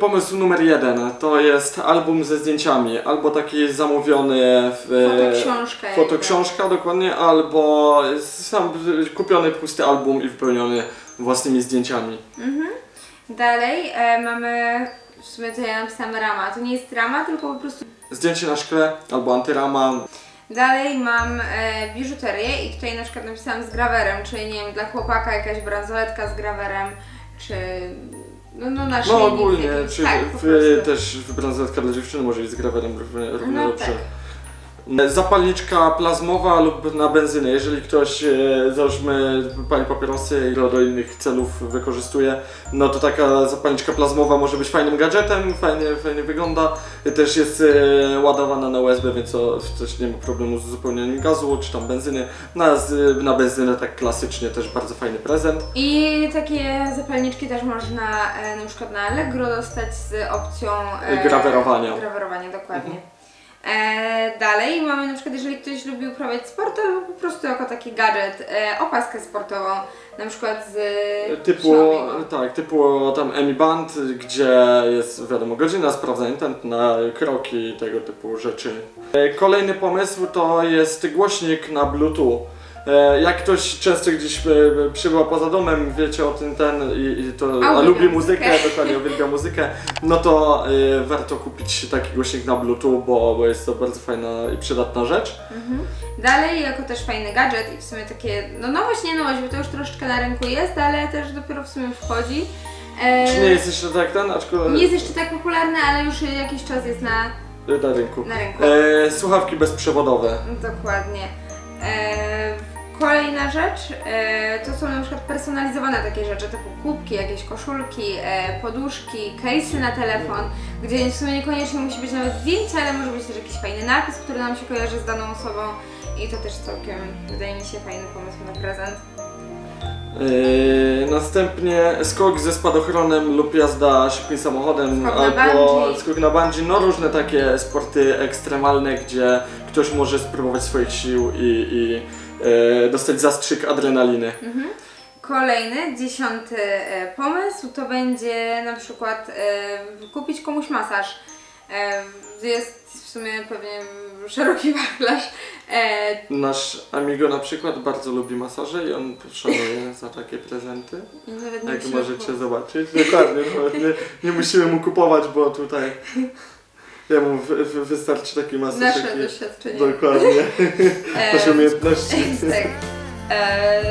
Pomysł numer jeden to jest album ze zdjęciami, albo taki zamówiony w Fotoksiążka fotoksiążka dokładnie, albo sam kupiony pusty album i wypełniony własnymi zdjęciami. Dalej e, mamy, w sumie to ja napisałam rama. To nie jest rama, tylko po prostu... Zdjęcie na szkle albo antyrama. Dalej mam e, biżuterię i tutaj na przykład napisałam z grawerem, czyli nie wiem, dla chłopaka jakaś bransoletka z grawerem, czy... No, no na No ogólnie, czy tak, po w, prostu. też bransoletka dla dziewczyny może być z grawerem równie, równie No dobrze. tak. Zapalniczka plazmowa lub na benzynę. Jeżeli ktoś, e, załóżmy, pali papierosy i do innych celów wykorzystuje, no to taka zapalniczka plazmowa może być fajnym gadżetem, fajnie, fajnie wygląda. Też jest e, ładowana na USB, więc też nie ma problemu z uzupełnieniem gazu czy tam benzyny. Na, na benzynę tak klasycznie też bardzo fajny prezent. I takie zapalniczki też można e, na przykład na Allegro dostać z opcją Grawerowania. Grawerowania, dokładnie. E, dalej mamy na przykład, jeżeli ktoś lubi uprawiać sport, to po prostu jako taki gadżet e, opaskę sportową, na przykład z Typu, Xiaomi. tak, typu tam Emi Band, gdzie jest wiadomo godzina, sprawdzanie tętna, kroki i tego typu rzeczy. E, Kolejny pomysł to jest głośnik na Bluetooth. E, Jak ktoś często gdzieś e, przybywa poza domem, wiecie o tym ten i, i to, A a, lubi muzykę. muzykę, dokładnie uwielbia muzykę, no to e, warto kupić taki głośnik na Bluetooth, bo, bo jest to bardzo fajna i przydatna rzecz. Dalej jako też fajny gadżet i w sumie takie, no nowość, nie nowość, bo to już troszeczkę na rynku jest, ale też dopiero w sumie wchodzi. E, Czy nie jest jeszcze tak ten, aczkolwiek nie jest jeszcze tak popularny, ale już jakiś czas jest na, na rynku. na rynku. E, słuchawki bezprzewodowe. Dokładnie. E, kolejna rzecz e, to są na przykład personalizowane takie rzeczy typu kubki, jakieś koszulki, e, poduszki, case'y na telefon, gdzie w sumie niekoniecznie musi być nawet zdjęcie, ale może być też jakiś fajny napis, który nam się kojarzy z daną osobą i to też całkiem wydaje mi się fajny pomysł na prezent. Yy, następnie skok ze spadochronem lub jazda szybkim samochodem Skok albo bungee. skok na bungee, no różne takie sporty ekstremalne, gdzie ktoś może spróbować swoich sił i, i e, dostać zastrzyk adrenaliny. Kolejny, dziesiąty e, pomysł to będzie na przykład e, kupić komuś masaż. E, jest w sumie pewnie szeroki wachlarz. E, Nasz amigo na przykład bardzo lubi masaże i on szanuje za takie prezenty. i nawet nie Jak możecie zobaczyć. Dokładnie, no, nie, nie musimy mu kupować, bo tutaj jemu wy, wy, wystarczy taki masaż. Nasze doświadczenie. Dokładnie. E, Nasze umiejętności. tak. E,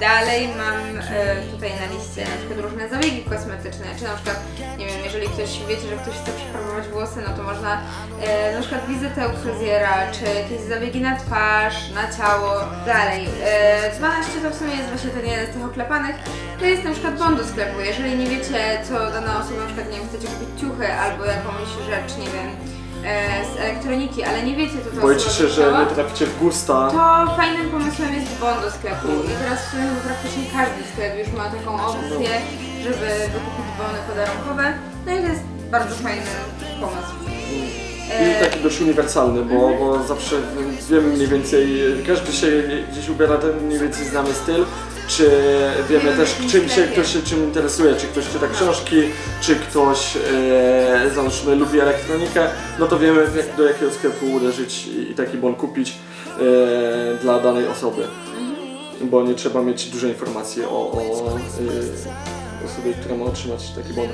dalej mam e, tutaj na liście na przykład różne zabiegi kosmetyczne, czy na przykład, nie wiem, jeżeli ktoś, wiecie, że ktoś chce przefarbować włosy, no to można e, na przykład wizytę u fryzjera, czy jakieś zabiegi na twarz, na ciało. Dalej, e, 12 to w sumie jest właśnie ten jeden z tych oklepanych, to jest na przykład bon do sklepu. Jeżeli nie wiecie, co dana osoba, na przykład, nie wiem, chcecie kupić ciuchy albo jakąś rzecz, nie wiem, e, z elektroniki, ale nie wiecie, co to Boicie się, że nie traficie w gusta. to fajnym pomysłem jest bon do sklepu i teraz w sumie chyba praktycznie każdy sklep już ma taką opcję, żeby wykupić bony podarunkowe. No i to jest bardzo fajny pomysł. I taki dość uniwersalny, bo, Mhm. bo zawsze wiemy mniej więcej, każdy się gdzieś ubiera ten mniej więcej znany styl, czy wiemy też czym się ktoś się czym interesuje, czy ktoś czyta książki, czy ktoś e, załóżmy lubi elektronikę, no to wiemy jak, do jakiego sklepu uderzyć i, i taki bon kupić e, dla danej osoby. Bo nie trzeba mieć dużej informacji o, o e, osobie, która ma otrzymać taki bon.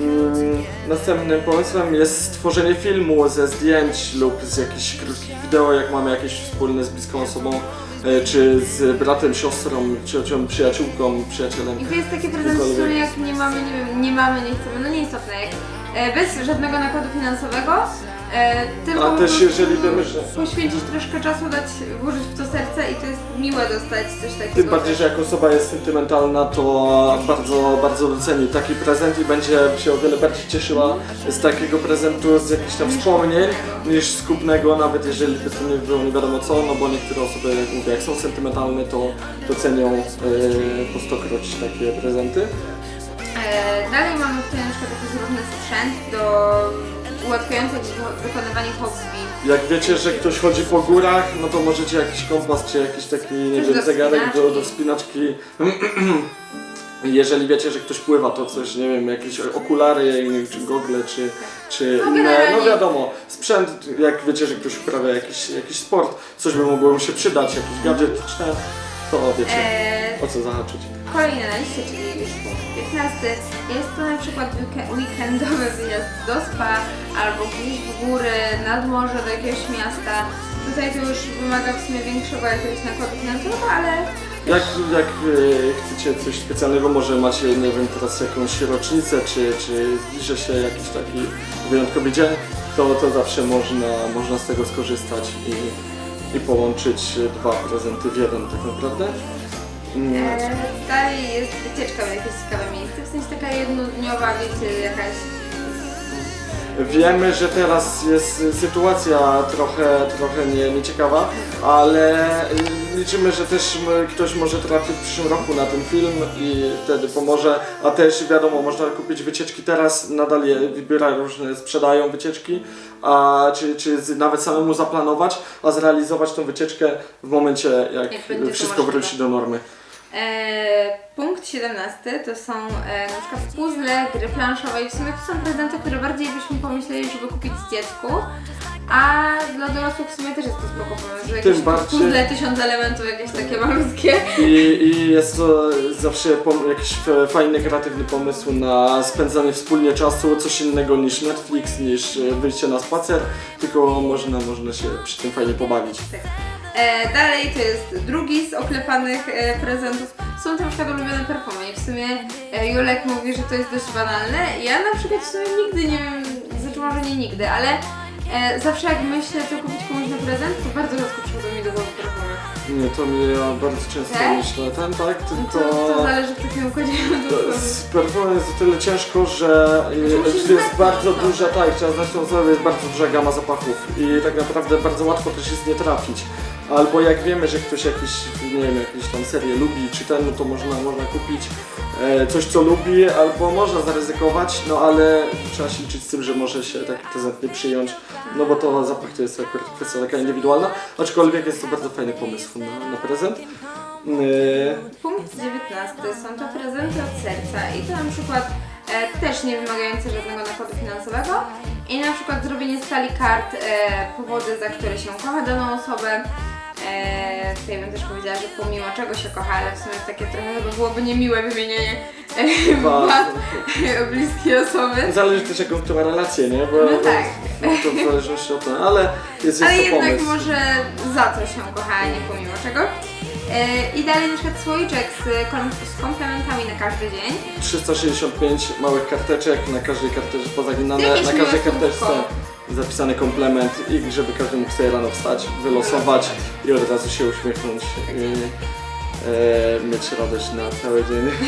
Mm, Następnym pomysłem jest stworzenie filmu ze zdjęć lub z jakichś krótkich wideo, jak mamy jakieś wspólne z bliską osobą, czy z bratem, siostrą, ciocią, przyjaciółką, przyjacielem. I to jest takie prezenty, w sumie jak nie mamy, nie wiem, nie mamy, nie chcemy, no nieistotne, jak e, bez żadnego nakładu finansowego, e, tylko A też jeżeli wiemy, że... poświęcić troszkę czasu, dać, włożyć w to serce i to jest miłe dostać coś takiego. Tym bardziej, że jak osoba jest sentymentalna, to bardzo, bardzo doceni taki prezent i będzie się o wiele bardziej cieszyła z takiego prezentu, z jakichś tam wspomnień, niż z kupnego, nawet jeżeli by to nie było nie wiadomo co, no bo niektóre osoby, jak mówię, jak są sentymentalne, to docenią yy, po stokroć takie prezenty. E, dalej mamy tutaj na przykład jakiś różny sprzęt do ułatwiających wy- wykonywanie hobby. Jak wiecie, że ktoś chodzi po górach, no to możecie jakiś kompas czy jakiś taki, nie wiem, do zegarek do, do wspinaczki. Jeżeli wiecie, że ktoś pływa, to coś, nie wiem, jakieś okulary, czy gogle, czy, czy No, inne, no wiadomo, sprzęt, jak wiecie, że ktoś uprawia jakiś, jakiś sport, coś by mogło mu się przydać, jakiś gadżet, ten, to wiecie, E, o co zahaczyć. Kolejne na liście, czyli już 15. Jest to na przykład weeke- weekendowy wyjazd do spa albo gdzieś w góry, nad morze, do jakiegoś miasta. Tutaj to już wymaga w sumie większego jakiegoś nakładu finansowego, ale Jak, jak e, chcecie coś specjalnego, może macie, nie wiem, teraz jakąś rocznicę, czy, czy zbliża się jakiś taki wyjątkowy dzień, to, to zawsze można, można z tego skorzystać i, i połączyć dwa prezenty w jeden tak naprawdę. E, dalej jest wycieczka w jakieś ciekawe miejsce, w sensie taka jednodniowa, wiecie, jakaś Wiemy, że teraz jest sytuacja trochę, trochę nie, nieciekawa, ale liczymy, że też ktoś może trafić w przyszłym roku na ten film i wtedy pomoże. A też wiadomo, można kupić wycieczki teraz, nadal je wybierają różne, sprzedają wycieczki, a czy, czy nawet samemu zaplanować, a zrealizować tą wycieczkę w momencie, jak, Jak wszystko wróci do normy. E, punkt 17 to są e, na przykład puzzle, gry planszowe i w sumie to są prezenty, które bardziej byśmy pomyśleli, żeby kupić dziecku, a dla dorosłych w sumie też jest to spoko pomysł, że jakieś bardziej- puzzle, tysiąc elementów, jakieś takie malutkie. I, I jest to zawsze pom- jakiś f- fajny, kreatywny pomysł na spędzanie wspólnie czasu, coś innego niż Netflix, niż e, wyjście na spacer, tylko można, można się przy tym fajnie pobawić. E, dalej to jest drugi z oklepanych e, prezentów. Są to na przykład ulubione perfumy i w sumie e, Julek mówi, że to jest dość banalne. Ja na przykład w sumie nigdy nie wiem, znaczy może nie nigdy, ale e, zawsze jak myślę co kupić komuś na prezent, to bardzo rzadko przychodzą mi do głowy perfumy. Nie, to mi ja bardzo często Tak? myślę, ten tak, To, tylko... to zależy w takim układzie Z perfumem jest o tyle ciężko, że e, musisz jest znać bardzo tą osobę. duża, tak, trzeba znać tą osobę, jest bardzo duża gama zapachów i tak naprawdę bardzo łatwo też jest nie trafić. Albo jak wiemy, że ktoś jakiś, nie wiem, jakieś tam serię lubi, czy ten, no to można, można kupić e, coś, co lubi, albo można zaryzykować, no ale trzeba się liczyć z tym, że może się taki prezent nie przyjąć, no bo to zapach to jest akurat kwestia taka indywidualna, aczkolwiek jest to bardzo fajny pomysł na, na prezent. E, Punkt 19. Są to prezenty od serca i to na przykład e, też nie wymagające żadnego nakładu finansowego i na przykład zrobienie stali kart e, powody, za które się kocha daną osobę. E, tutaj bym też powiedziała, że pomimo czego się kocha, ale w sumie takie trochę chyba byłoby niemiłe wymienienie e, Chyba- wad bliskiej osoby. Zależy też jaką to ma relację, nie? Bo, No tak. To w zależności od tego, ale jest, jest Ale to jednak pomysł. może za co się kocha, a nie pomimo czego. E, I dalej na przykład słoiczek z, kom- z komplementami na każdy dzień. 365 małych karteczek, na każdej karteczce pozaginane, Jakieś na każdej miłe karteczce słówko. Zapisany komplement i żeby każdy mógł sobie rano wstać, wylosować i od razu się uśmiechnąć i e, mieć radość na cały dzień.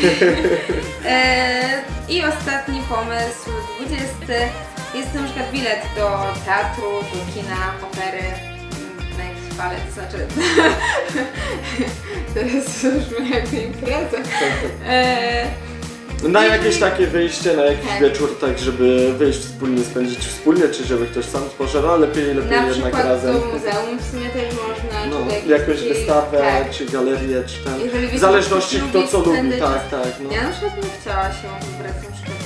E, I ostatni pomysł, 20. Jest na przykład bilet do teatru, do kina, opery, mm, na jakiś balet, to znaczy... Teraz brzmi jak impreza. E, Na Jeżeli- jakieś takie wyjście, na jakiś Tak. wieczór, tak żeby wyjść wspólnie, spędzić wspólnie, czy żeby ktoś sam poszedł, ale lepiej, lepiej Na jednak przykład razem. do muzeum w sumie też można, No, czy do jakąś takiej- wystawę, tak. czy galerię, czy tam. W wiecie, zależności ktoś kto lubi co lubi, spędzać tak, tak. No. Ja na przykład bym chciała się wybrać na przykład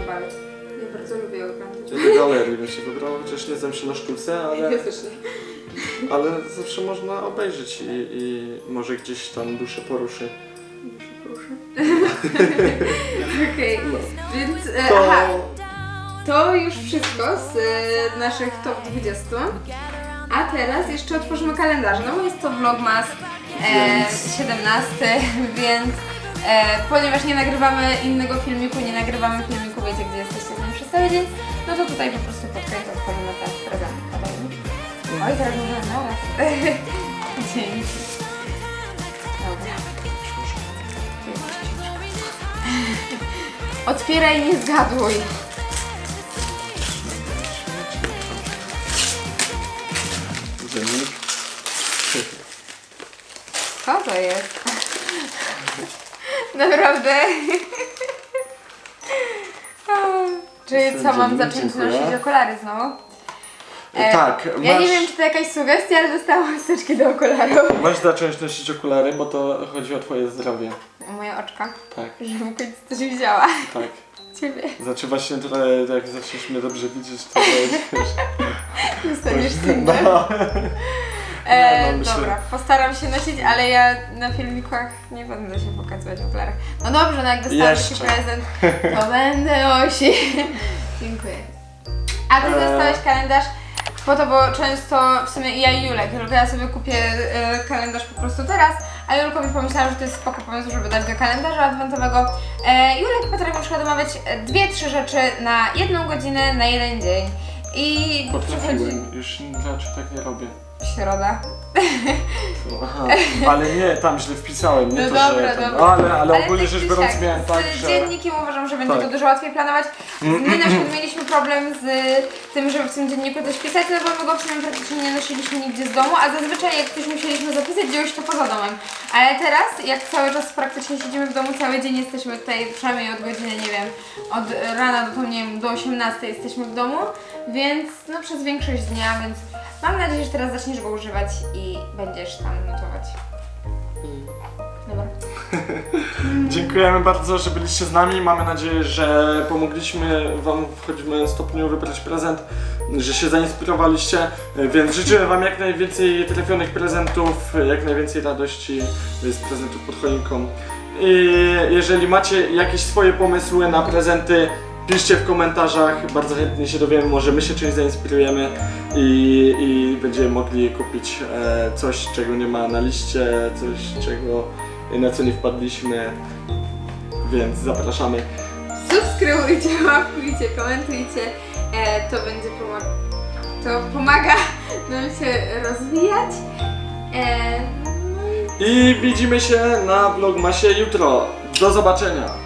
na bal. Ja bardzo lubię oglądać. Do galerii bym się wybrała, chociaż nie znam się na sztuce, ale, Ja też nie. ale zawsze można obejrzeć i, i może gdzieś tam duszę poruszy. Proszę. Okej, więc e, To aha, to już wszystko z e, naszych top 20. A teraz jeszcze otworzymy kalendarz, no bo jest to vlogmas e, Więc- 17, więc e, ponieważ nie nagrywamy innego filmiku, nie nagrywamy filmiku, wiecie gdzie jesteście z nami przez cały dzień, no to tutaj po prostu pod koniec otworzymy te prezenty. Oj, teraz możemy naraz. Dzięki. Dobra. Otwieraj, nie zgaduj. Urzędnik. Co to jest? Naprawdę? Czyli co, mam zacząć nosić okulary znowu? E, tak, Ja masz, nie wiem, czy to jakaś sugestia, ale dostałam styczki do okularów. masz zacząć nosić okulary, bo to chodzi o twoje zdrowie. Moje oczka, Tak, żebym w końcu coś widziała. tak. Ciebie. Znaczy właśnie trochę, jak zaczniesz mnie dobrze widzieć, to wiesz. Dostaniesz single. No. E, no, myślę- Dobra, postaram się nosić, ale ja na filmikach nie będę się pokazywać w okularach. No dobrze, no jak taki Jeszcze. prezent, to będę nosić. Dziękuję. A ty E. dostałeś kalendarz po to, bo często w sumie i ja i Julek, tylko ja sobie kupię e, kalendarz po prostu teraz, a Julkowi pomyślałam, że to jest spoko pomysł, żeby dać do kalendarza adwentowego. E, Julek potrafi na przykład domawiać e, dwie, trzy rzeczy na jedną godzinę, na jeden dzień. I przychodzi Potrafiłem, już raczej tak nie robię. Środa. Aha, ale nie, tam źle wpisałem, nie No to, dobra, że tam, dobra. ale, ale ogólnie tak rzecz czy biorąc siak, miałem z tak, że... dziennikiem uważam, że będzie Tak. to dużo łatwiej planować. My na przykład mieliśmy problem z tym, żeby w tym dzienniku coś pisać, no bo my go w sumie praktycznie nie nosiliśmy nigdzie z domu, a zazwyczaj jak coś musieliśmy zapisać, dzieło się to poza domem. Ale teraz, jak cały czas praktycznie siedzimy w domu, cały dzień jesteśmy tutaj, przynajmniej od godziny, nie wiem, od rana do, tam, nie wiem, do 18 jesteśmy w domu, więc no przez większość dnia, więc mam nadzieję, że teraz zaczniesz go używać i będziesz tam notować. Dobra. Dziękujemy bardzo, że byliście z nami. Mamy nadzieję, że pomogliśmy Wam w choćby stopniu wybrać prezent, że się zainspirowaliście. Więc życzymy Wam jak najwięcej trafionych prezentów, jak najwięcej radości z prezentów pod choinką. I jeżeli macie jakieś swoje pomysły na prezenty, piszcie w komentarzach. Bardzo chętnie się dowiemy, może my się czymś zainspirujemy i, i będziemy mogli kupić e, coś, czego nie ma na liście, coś, czego na co nie wpadliśmy, więc zapraszamy. Subskrybujcie, łapkujcie, komentujcie. E, to będzie pomaga. To pomaga nam się rozwijać. E, no i I widzimy się na vlogmasie jutro. Do zobaczenia!